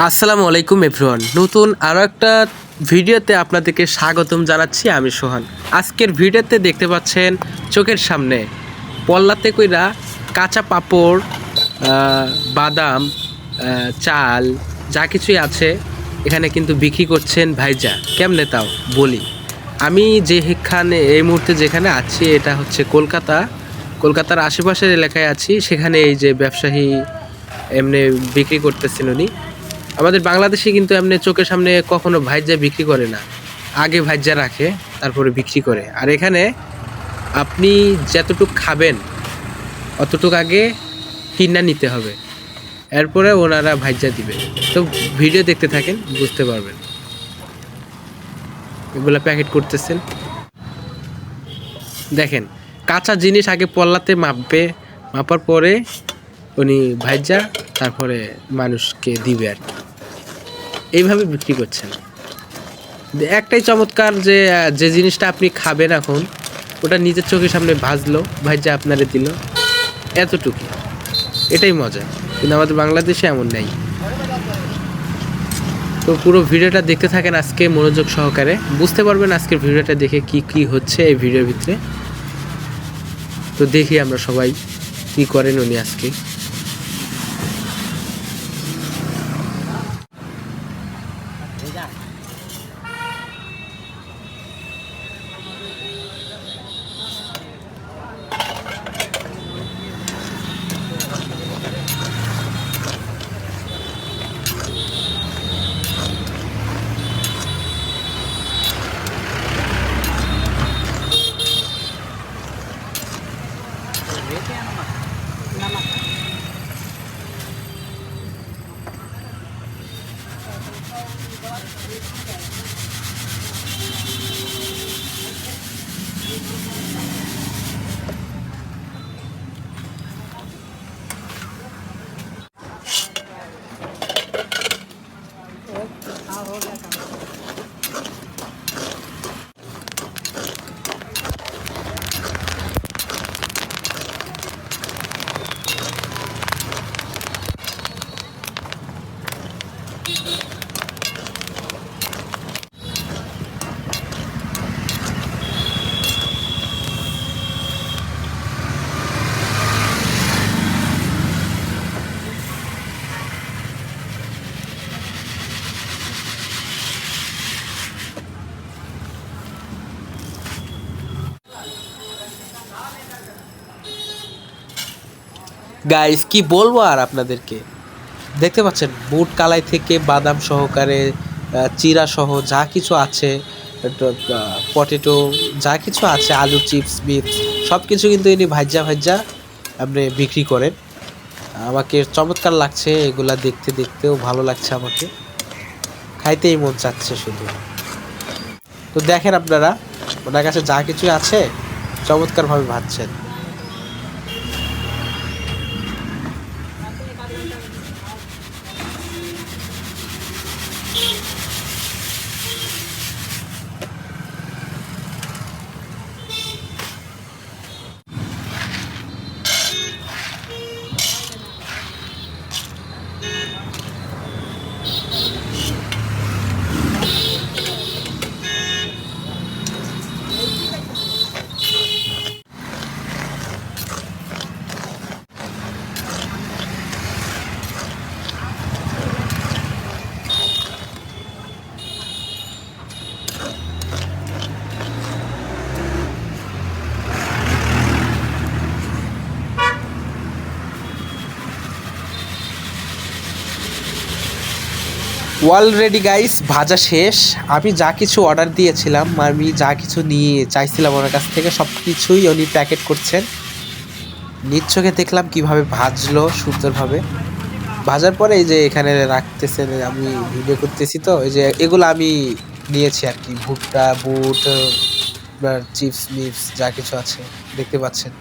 আসসালামু আলাইকুম, এভরিওয়ান। নতুন আরও একটা ভিডিওতে আপনাদেরকে স্বাগতম জানাচ্ছি আমি সোহান। আজকের ভিডিওতে দেখতে পাচ্ছেন চোখের সামনে পল্লাতে কইরা কাঁচা পাঁপড় বাদাম চাল, যা কিছুই আছে এখানে কিন্তু বিক্রি করছেন ভাইজা। কেমনে তাও? বলি। আমি যেখানে, এই মুহূর্তে যেখানে আছি, এটা হচ্ছে কলকাতা। কলকাতার আশেপাশের এলাকায় আছি, সেখানে এই যে ব্যবসায়ী এমনি বিক্রি করতেছেন উনি। আমাদের বাংলাদেশে কিন্তু এমনি চোখের সামনে কখনো ভাইজা বিক্রি করে না। আগে ভাইজা রাখে, তারপরে বিক্রি করে। আর এখানে আপনি যতটুক খাবেন, অতটুক আগে কিনা নিতে হবে। এরপরে ওনারা ভাইজা দিবে। তো ভিডিও দেখতে থাকেন, বুঝতে পারবেন। এগুলো প্যাকেট করতেছেন। দেখেন, কাঁচা জিনিস আগে পল্লাতে মাপবে। মাপার পরে উনি ভাইজা তারপরে মানুষকে দিবে আর কি। এইভাবে বিক্রি করছেন। একটাই চমৎকার যে যে জিনিসটা আপনি খাবেন এখন, ওটা নিজের চোখের সামনে ভাজলো ভাইজা আপনারে দিল এতটুকু এটাই মজা। কিন্তু আমাদের বাংলাদেশে এমন নেই। তো পুরো ভিডিওটা দেখতে থাকেন আজকে মনোযোগ সহকারে। বুঝতে পারবেন আজকের ভিডিওটা দেখে কি কি হচ্ছে এই ভিডিওর ভিতরে। তো দেখি আমরা সবাই কি করেন উনি আজকে। Thank you. গাইস কি বলব আর আপনাদেরকে? দেখতে পাচ্ছেন, বুট কালাই থেকে বাদাম সহকারে চিরা সহ যা কিছু আছে পটেটো যা কিছু আছে, আলু চিপস বিপস সব কিছু কিন্তু ইনি ভাজ্যা ভাজ্যা আপনি বিক্রি করেন। আমাকে চমৎকার লাগছে, এগুলা দেখতে দেখতেও ভালো লাগছে আমাকে। খাইতেই মন চাচ্ছে শুধু। তো দেখেন আপনারা, ওনার কাছে যা কিছু আছে, চমৎকারভাবে ভাজছেন। অলরেডি গাইস ভাজা শেষ। আমি যা কিছু অর্ডার দিয়েছিলাম, আমি যা কিছু নিয়ে চাইছিলাম ওনার কাছ থেকে সব কিছুই উনি প্যাকেট করছেন। চোখে দেখলাম কীভাবে ভাজলো সুন্দরভাবে। ভাজার পরে এই যে এখানে রাখতেছেন, আমি ভিডিও করতেছি তো, এই যে এগুলো আমি নিয়েছি আর কি। ভুট্টা, বুট চিপস মিপস যা কিছু আছে, দেখতে পাচ্ছেন।